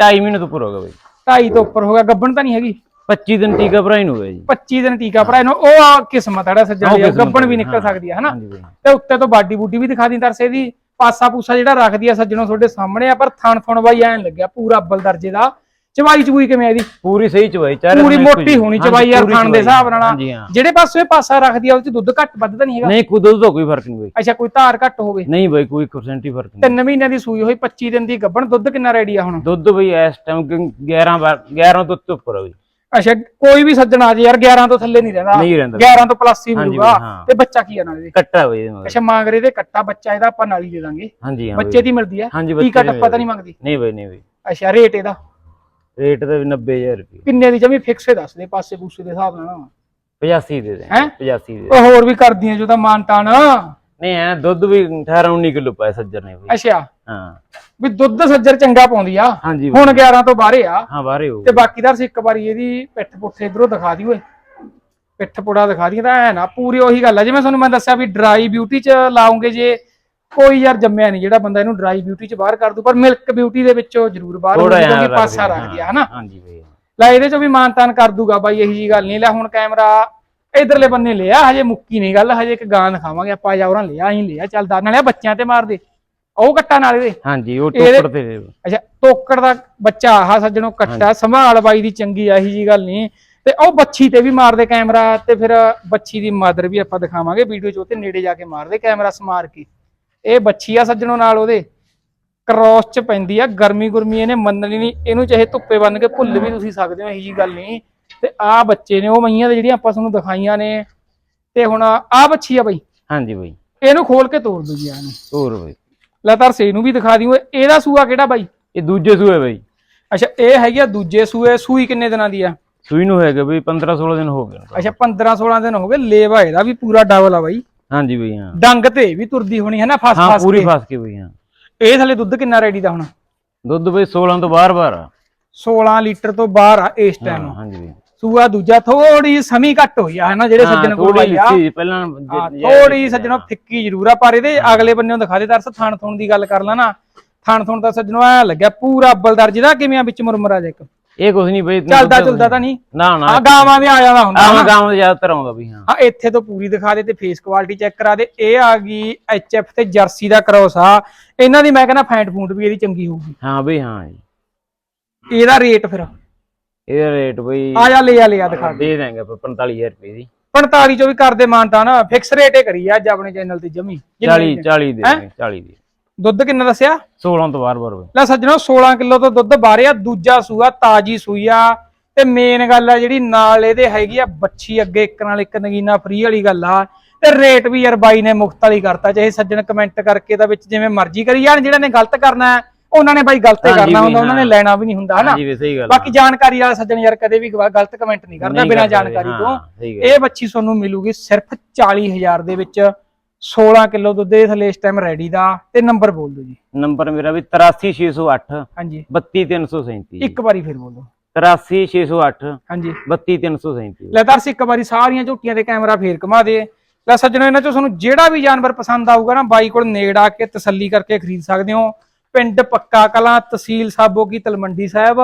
ਢਾਈ ਮਹੀਨੇ ਤੋਂ ਉੱਪਰ ਹੋ ਗਿਆ ਬਈ। ਢਾਈ ਤੋਂ ਉੱਪਰ ਹੋ ਗਿਆ ਗੱਬਣ ਤਾਂ ਨਹੀਂ ਹੈਗੀ? 25 ਦਿਨ ਟੀਕਾ ਭਰਾਈ ਨੂੰ ਹੋਇਆ ਜੀ। 25 ਦਿਨ ਟੀਕਾ ਭਰਾ ਇਹਨੂੰ ਉਹ ਆ ਕਿਸਮਤ ਜਿਹੜਾ ਸੱਜਣ ਦੀ ਗੱਬਣ ਵੀ ਨਿਕਲ ਹਾਂ, ਸਕਦੀ ਆ ਹਨਾ? ਹਾਂਜੀ ਬਈ। ਤੇ ਉੱਤੇ ਤੋਂ ਬਾਡੀ ਬੂਡੀ ਵੀ ਦਿਖਾ ਦੀ ਤਰਸੇ ਦੀ ਪਾਸਾ ਪੂਸਾ ਜਿਹੜਾ ਰੱਖਦੀ ਆ ਸੱਜਣੋਂ ਤੁਹਾਡੇ ਸਾਹਮਣੇ ਆ ਪਰ ਥਣ ਥਣ ਬਾਈ ਐਨ ਲੱਗਿਆ ਪੂਰਾ ਅੱਬਲ ਦਰਜੇ ਦਾ। ਚਵਾਈ ਚਬੂਈ ਕਿਵੇਂ ਇਹਦੀ? ਪੂਰੀ ਸਹੀ ਚਵਾਈ ਚਾਰੇ ਪੂਰੀ ਮੋਟੀ। ਹੋਣੀ ਚਵਾਈ ਯਾਰ ਖਾਣ ਦੇ। ਹਿਸਾਬ ਨਾਲ। ਜਿਹੜੇ ਪਾਸੇ ਪਾਸਾ ਰੱਖਦੀ ਆ ਉਹ ਚ ਦੁੱਧ ਘੱਟ ਵੱਧ ਤਾਂ ਨਹੀਂ ਹੈਗਾ। ਨਹੀਂ ਕੋਈ ਦੁੱਧ ਦਾ ਕੋਈ ਫ਼ਰਕ ਨਹੀਂ ਬਈ। ਅੱਛਾ ਕੋਈ ਧਾਰ ਘੱਟ ਹੋਵੇ। ਨਹੀਂ ਬਈ ਕੋਈ ਪਰਸੈਂਟ ਹੀ ਫ਼ਰਕ ਨਹੀਂ। ਤਿੰਨ ਮਹੀਨਿਆਂ ਦੀ ਸੂਈ ਹੋਈ 25 ਦਿਨ ਦੀ ਗੱਭਣ ਦੁੱਧ ਕਿੰਨਾ ਰੈਡੀ ਆ ਹੁਣ? ਦੁੱਧ ਬਈ ਇਸ ਟਾਈਮ 11 ਬਾਰ 11 ਤੋਂ ਉੱਪਰ ਆ ਬਈ। ਅੱਛਾ ਕੋਈ ਵੀ ਸੱਜਣ ਆ ਜੇ ਯਾਰ 11 ਤੋਂ ਥੱਲੇ ਨਹੀਂ ਰਹਿੰਦਾ। ਨਹੀਂ ਰਹਿੰਦਾ। 11 ਤੋਂ ਪਲੱਸ ਹੀ ਮਿਲੂਗਾ। ਤੇ ਬੱਚਾ ਕੀ ਆ ਨਾਲ ਇਹਦੇ? ਕੱਟਾ ਬਈ ਅੱਛਾ ਮਾਂਗਰੇ ਦੇ ਕੱਟਾ ਬੱਚਾ ਇਹਦਾ ਆਪਾਂ ਨਾਲ ਹੀ ਦੇ ਦਾਂਗੇ। ਹਾਂਜੀ ਹਾਂ ਬੱਚੇ ਦੀ ਮਿਲਦੀ ਆ। ਬੱਚੇ ਟੱਪਾ ਤਾਂ ਨਹੀਂ ਮੰਗਦੀ। ਨਹੀਂ ਬਈ ਨਹੀਂ ਬਈ। ਅੱਛਾ ਰੇਟ ਇਹਦਾ। ਰੇਟ ਤਾਂ ਵੀ 90000 ਰੁਪਏ। ਕਿੰਨੇ ਦੀ ਜਮੀ ਫਿਕਸ ਹੀ ਦੱਸ ਦੇ ਪਾਸੇ ਪੂਸੇ ਦੇ ਹਿਸਾਬ ਨਾਲ 85 ਦੇ ਦੇ। ਹੈਂ? 85 ਦੇ ਉਹ ਹੋਰ ਵੀ ਕਰਦੀਆਂ ਜੋ ਤਾਂ ਮਾਨਤਾਨ ਨਹੀਂ ਐ ਦੁੱਧ ਵੀ 18 19 ਕਿਲੋ ਪਾਇਆ ਸੱਜਰ ਨੇ ਬਈ ਅੱਛਾ। ਹਾਂ। ਵੀ ਦੁੱਧ ਸੱਜਰ ਚੰਗਾ ਪਾਉਂਦੀ ਆ। ਹਾਂਜੀ। ਹੁਣ 11 ਤੋਂ ਬਾਹਰੇ ਆ। ਹਾਂ ਬਾਹਰੇ ਹੋ ਤੇ ਬਾਕੀ ਦਾ ਇੱਕ ਵਾਰੀ ਇਹਦੀ ਪਿੱਠ ਪੁੱਠੇ ਇਧਰੋਂ ਦਿਖਾ ਦਿਓ ਏ ਪਿੱਠ ਪੁੜਾ ਦਿਖਾ ਦਈਏ ਤਾਂ ਐ ਨਾ ਪੂਰੀ ਉਹੀ ਗੱਲ ਆ। ਜਿਵੇਂ ਤੁਹਾਨੂੰ ਮੈਂ ਦੱਸਿਆ ਵੀ ਡਰਾਈ ਬਿਊਟੀ ਚ ਲਾਉਂਗੇ ਜੇ ਕੋਈ ਯਾਰ ਜੰਮਿਆ ਨਹੀਂ ਜਿਹੜਾ ਬੰਦਾ ਇਹਨੂੰ ਡਰਾਈ ਬਿਊਟੀ ਚ ਬਾਹਰ ਕਰ ਦੂ ਪਰ ਮਿਲਕ ਬਿਊਟੀ ਦੇ ਵਿੱਚੋਂ ਜ਼ਰੂਰ ਬਾਹਰ ਥੋੜਾ ਹੋਊਗੀ ਜਿਹਾ ਕਿਉਂਕਿ ਪਾਸਾ ਰੱਖਦੀ ਆ ਹਨਾ? ਹਾਂਜੀ ਬਈ। ਲੈ ਇਹਦੇ ਚੋਂ ਵੀ ਮਾਨਤਾਨ ਕਰ ਦੂਗਾ ਬਾਈ ਇਹੀ ਜੀ ਗੱਲ ਨਹੀਂ ਲੈ ਹੁਣ ਕੈਮਰਾ ਇਧਰਲੇ ਬੰਨੇ ਲਿਆ ਹਜੇ ਮੁੱਕੀ ਨਹੀਂ ਗੱਲ ਹਜੇ ਇੱਕ ਗਾਂ ਦਿਖਾਵਾਂਗੇ ਆਪਾਂ ਜਾਵਰਾਂ ਲਿਆ ਅਸੀਂ ਲਿਆ ਚੱਲ ਦਾ ਨਾਲੇ ਆਹ ਬੱਚਿਆਂ ਤੇ ਮਾਰ ਦੇ ਉਹ ਕੱਟਾ ਨਾਲ ਇਹਦੇ। ਹਾਂਜੀ ਉਹ ਇਹਦੇ- ਤੇ ਅੱਛਾ ਤੋਕੜ ਦਾ ਬੱਚਾ ਆਹ ਸੱਜਣੋਂ ਕੱਟਾ ਸੰਭਾਲ ਬਾਈ ਦੀ ਚੰਗੀ ਆ ਇਹੀ ਜੀ ਗੱਲ ਨਹੀਂ। ਤੇ ਉਹ ਬੱਚੀ ਤੇ ਵੀ ਮਾਰਦੇ ਕੈਮਰਾ ਤੇ ਫਿਰ ਬੱਚੀ ਦੀ ਮਦਰ ਵੀ ਆਪਾਂ ਦਿਖਾਵਾਂਗੇ ਵੀਡੀਓ 'ਚ ਉਹਤੇ ਨੇੜੇ ਜਾ ਕੇ ਮਾਰਦੇ ਕੈਮਰਾ ਸਮਾਰ ਕੇ। ਇਹ ਬੱਚੀ ਆ ਸੱਜਣੋਂ ਨਾਲ ਉਹਦੇ। ਕ੍ਰੋਸ 'ਚ ਪੈਂਦੀ ਆ ਗਰਮੀ ਗੁਰਮੀ ਇਹਨੇ ਮੰਨਣੀ ਨਹੀਂ। ਇਹਨੂੰ ਚਾਹੇ ਧੁੱਪੇ ਬੰਨ ਕੇ ਭੁੱਲ ਵੀ ਤੁਸੀਂ ਸਕਦੇ ਹੋ ਇਹੀ ਜੀ ਗੱਲ ਨਹੀਂ। ਤੇ ਆ ਬੱਚੇ ਨੇ ਉਹ ਮਈਆਂ ਦੇ ਜਿਹੜੀਆਂ ਆਪਾਂ ਤੁਹਾਨੂੰ ਦਿਖਾਈਆਂ ਨੇ। ਤੇ ਹੁਣ ਆ ਬੱਚੀ ਆ ਬਾਈ। ਹਾਂਜੀ ਬਈ। ਇਹਨੂੰ ਖੋਲ ਕੇ ਤੋੜ ਦੂਜੀ ਆ ਇਹਨੂੰ ਹੋਰ ਬਈ। ਲੈ ਤਰਸੇ ਨੂੰ ਵੀ ਦਿਖਾ ਦਿਓ। ਇਹਦਾ ਸੂਆ ਕਿਹੜਾ ਬਾਈ? ਇਹ ਦੂਜੇ ਸੂਏ ਬਈ। ਅੱਛਾ ਇਹ ਹੈਗੀ ਆ ਦੂਜੇ ਸੂਏ। ਸੂਈ ਕਿੰਨੇ ਦਿਨਾਂ ਦੀ ਆ? ਸੂਈ ਨੂੰ ਹੈਗਾ ਬਈ 15 16 ਦਿਨ ਹੋ ਗਏ। ਅੱਛਾ 15 16 ਦਿਨ ਹੋ ਗਏ। ਲੇਵਾ ਇਹਦਾ ਵੀ ਪੂਰਾ ਡਬਲ ਆ ਬਾਈ। ਹਾਂਜੀ ਬਈ ਹਾਂ। ਡੰਗ ਤੇ ਵੀ ਤੁਰਦੀ ਹੋਣੀ ਹੈ ਨਾ ਫਸ ਹਾਂ ਫਸ ਪੂਰੀ ਕੇ। ਫਸ ਕੇ ਬਈ ਹਾਂ। ਇਹ ਥਲੇ ਦੁੱਧ ਕਿੰਨਾ ਰੈਡੀ ਦਾ ਹੁਣ? ਦੁੱਧ ਬਈ 16 ਤੋਂ ਬਾਹਰ ਬਾਹਰ। ਆ 16 ਲੀਟਰ ਤੋਂ ਬਾਹਰ ਆ ਇਸ ਟਾਈਮ ਹਾਂ, ਹਾਂਜੀ ਬਈ। ਸੂਆ ਦੂਜਾ ਥੋੜੀ ਸਮੀ ਘੱਟ ਹੋਈ ਆ ਹਨਾ ਜਿਹੜੇ ਸੱਜਣ ਕੋਲ ਥੋੜੀ ਲਿਆ ਪਹਿਲਾਂ ਹਾਂ, ਜ- ਥੋੜੀ ਸੱਜਣੋਂ ਫਿੱਕੀ ਜ਼ਰੂਰ ਆ ਪਰ ਇਹਦੇ ਅਗਲੇ ਬੰਨੇੋਂ ਦਿਖਾ ਦੇ ਦਰਸ ਥਣ ਥੁਣ ਦੀ ਗੱਲ ਕਰ ਲਾ ਨਾ। ਥਣ ਥੁਣ ਦਾ ਸੱਜਣੋਂ ਐ ਲੱਗਿਆ ਪੂਰਾ ਅੱਬਲ ਦਰਜ ਦਾ ਕਿਵੇਂ ਆ ਵਿੱਚ ਮੁਰਮਰਾ ਜਾ ਇੱਕ। ਇਹ ਕੁਝ ਨਹੀਂ ਬਈ ਚੱਲਦਾ ਚੁਲਦਾ ਤਾਂ ਨਹੀਂ। ਨਾ ਨਾ ਆ ਗਾਵਾਂ ਦੇ ਆ ਜਾਂਦਾ ਹੁੰਦਾ ਆਹ। ਗਾਵਾਂ ਦੇ ਜ਼ਿਆਦਾਤਰ ਆਉਂਦਾ ਬਈ ਹਾਂ। ਹਾਂ ਇੱਥੇ ਤੋਂ ਪੂਰੀ ਦਿਖਾ ਦੇ ਤੇ ਫੇਸ ਕੁਆਲਿਟੀ ਚੈੱਕ ਕਰਾ ਦੇ। ਇਹ ਆ ਗਈ ਐਚਐਫ ਤੇ ਜਰਸੀ ਦਾ ਕ੍ਰੋਸ ਆ। ਇਹਨਾਂ ਦੀ ਮੈਂ ਕਹਿੰਦਾ ਫੈਂਟ ਫੂੰਟ ਵੀ ਇਹਦੀ ਚੰਗੀ ਹੋਊਗੀ। ਹਾਂ ਬਈ ਹਾਂ ਜੀ। ਇਹਦਾ ਰੇਟ ਫਿਰ? ਇਹਦਾ ਰੇਟ ਬਈ ਆ ਜਾ ਲੈ ਆ ਲੈ ਆ ਦਿਖਾ ਦੇ। ਦੇ ਦਾਂਗੇ ਆਪਾਂ 45000 ਰੁਪਏ ਦੀ। 45 ਚੋਂ ਵੀ ਕਰਦੇ ਮਾਨਤਾ ਨਾ ਫਿਕਸ ਰੇਟ ਹੀ ਕਰੀ ਆ ਅੱਜ ਆਪਣੇ ਚੈਨਲ ਤੇ ਜਮੀ। ਜਿੰਨੇ 40 40 ਦੇ ਹੈਂ? ਦਾਂਗੇ 40 ਦੀ। ਦੁੱਧ ਕਿੰਨਾ ਦੱਸਿਆ? 16 ਤੋਂ ਬਾਹਰ ਬਈ। ਲੈ ਸੱਜਣੋ 16 ਕਿਲੋ ਤੋਂ ਦੁੱਧ ਬਾਰੇ ਆ ਦੂਜਾ ਸੂਆ ਤਾਜੀ ਸੂਈ ਆ। ਤੇ ਮੇਨ ਗੱਲ ਆ ਜਿਹੜੀ ਨਾਲ ਇਹਦੇ ਹੈਗੀ ਆ ਬੱਚੀ ਅੱਗੇ ਇੱਕ ਨਾਲ ਇੱਕ ਨਗੀਨਾ ਫ੍ਰੀ ਵਾਲੀ ਗੱਲ ਆ। ਤੇ ਰੇਟ ਵੀ ਯਾਰ ਬਾਈ ਨੇ ਮੁਫਤ ਵਾਲੀ ਕਰਤਾ ਚਾਹੇ ਸੱਜਣ ਕਮੈਂਟ ਕਰਕੇ ਤਾਂ ਵਿੱਚ ਜਿਵੇਂ ਮਰਜ਼ੀ ਕਰੀ ਜਾਣ ਜਿਹੜਾ ਨੇ ਗਲਤ ਕਰਨਾ ਹੈ, ਉਹਨਾਂ ਨੇ ਬਾਈ ਗਲਤ ਹੀ ਕਰਨਾ ਹੁੰਦਾ ਉਹਨਾਂ ਨੇ। ਲੈਣਾ ਵੀ ਨਹੀਂ ਹੁੰਦਾ ਹਨਾ? ਬਾਕੀ ਜਾਣਕਾਰੀ ਵਾਲਾ ਸੱਜਣ ਯਾਰ ਕਦੇ ਵੀ ਗਲਤ ਕਮੈਂਟ ਨਹੀਂ ਕਰਦਾ ਬਿਨਾਂ ਜਾਣਕਾਰੀ ਤੋਂ। ਇਹ ਬੱਚੀ ਤੁਹਾਨੂੰ ਮਿਲੂਗੀ ਸਿਰਫ 40000 ਦੇ ਵਿੱਚ। 16 ਕਿਲੋ ਦੁੱਧ ਦੇ ਥੱਲੇ ਇਸ ਟਾਈਮ ਰੈਡੀ ਦਾ ਤੇ ਨੰਬਰ ਬੋਲ ਦਿਓ ਜੀ। ਨੰਬਰ ਮੇਰਾ ਵੀ 83608 ਹਾਂਜੀ। 32337 ਇੱਕ ਵਾਰੀ ਫਿਰ ਬੋਲੋ 83608 ਹਾਂਜੀ। 32337 ਲੈ ਦਰਸ ਇੱਕ ਵਾਰੀ ਸਾਰੀਆਂ ਝੋਟੀਆਂ ਦੇ ਕੈਮਰਾ ਫੇਰ ਘੁਮਾ ਦੇ। ਲੈ ਸੱਜਣੋ ਇਹਨਾਂ ਚੋਂ ਤੁਹਾਨੂੰ ਜਿਹੜਾ ਵੀ ਜਾਨਵਰ ਪਸੰਦ ਆਊਗਾ ਨਾ ਬਾਈ ਕੋਲ ਨੇੜ ਆ ਕੇ ਤਸੱਲੀ ਕਰਕੇ ਖਰੀਦ ਸਕਦੇ ਹੋ। ਪਿੰਡ ਪੱਕਾ ਕਲਾਂ ਤਹਿਸੀਲ ਸਾਬੋ ਕੀ ਤਲਮੰਡੀ ਸਾਹਿਬ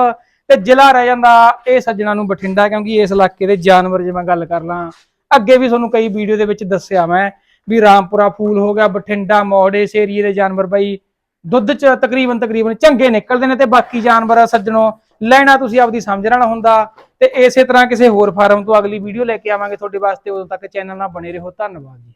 ਤੇ ਜ਼ਿਲ੍ਹਾ ਰਹਿ ਜਾਂਦਾ ਇਹ ਸੱਜਣਾ ਨੂੰ ਬਠਿੰਡਾ ਕਿਉਂਕਿ ਇਸ ਇਲਾਕੇ ਦੇ ਜਾਨਵਰ ਜੇ ਮੈਂ ਗੱਲ ਕਰ ਲਾਂ ਅੱਗੇ ਵੀ ਤੁਹਾਨੂੰ ਕਈ ਵੀਡੀਓ ਦੇ ਵਿੱਚ ਦੱਸਿਆ ਮੈਂ ਵੀ ਰਾਮਪੁਰਾ ਫੂਲ ਹੋ ਗਿਆ, ਬਠਿੰਡਾ ਮੋੜ ਇਸ ਏਰੀਏ ਦੇ ਜਾਨਵਰ ਬਾਈ ਦੁੱਧ ਚ ਤਕਰੀਬਨ ਤਕਰੀਬਨ ਚੰਗੇ ਨਿਕਲਦੇ ਨੇ ਤੇ ਬਾਕੀ ਜਾਨਵਰ ਸੱਜਣੋ, ਲੈਣਾ ਤੁਸੀਂ ਆਪਦੀ ਸਮਝ ਨਾਲ ਹੁੰਦਾ ਤੇ ਇਸੇ ਤਰ੍ਹਾਂ ਕਿਸੇ ਹੋਰ ਫਾਰਮ ਤੋਂ ਅਗਲੀ ਵੀਡੀਓ ਲੈ ਕੇ ਆਵਾਂਗੇ। ਤੁਹਾਡੇ ਵਾਸਤੇ ਉਦੋਂ ਤੱਕ ਚੈਨਲ ਨਾਲ ਬਣੇ ਰਹੋ। ਧੰਨਵਾਦ ਜੀ।